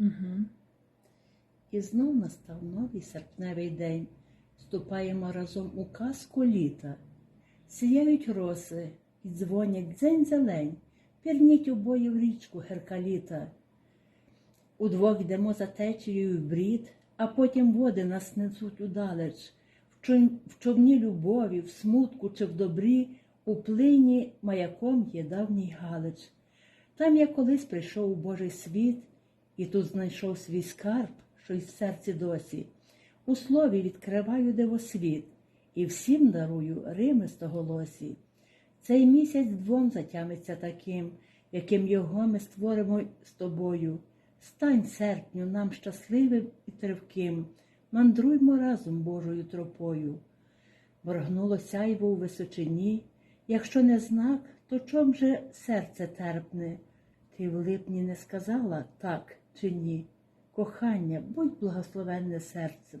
Угу. І знов настав новий серпневий день. Ступаємо разом у казку літа. Сіяють роси і дзвонять дзень зелень, пірніть обоє в річку геркаліта. Удвох йдемо за течією в брід, а потім води нас несуть удалеч. В В човні любові, в смутку чи в добрі, у плині маяком є давній Галич. Там я колись прийшов у Божий світ, і тут знайшов свій скарб, що й в серці досі. У слові відкриваю дивосвіт, і всім дарую рими стоголосі. Цей місяць двом затямиться таким, яким його ми створимо з тобою. Стань серпню нам щасливим і тривким, мандруймо разом Божою тропою. Моргнуло сяйво у височині, якщо не знак, то чом же серце терпне? Ти в липні не сказала так чи ні? Кохання, будь благословенне серцем.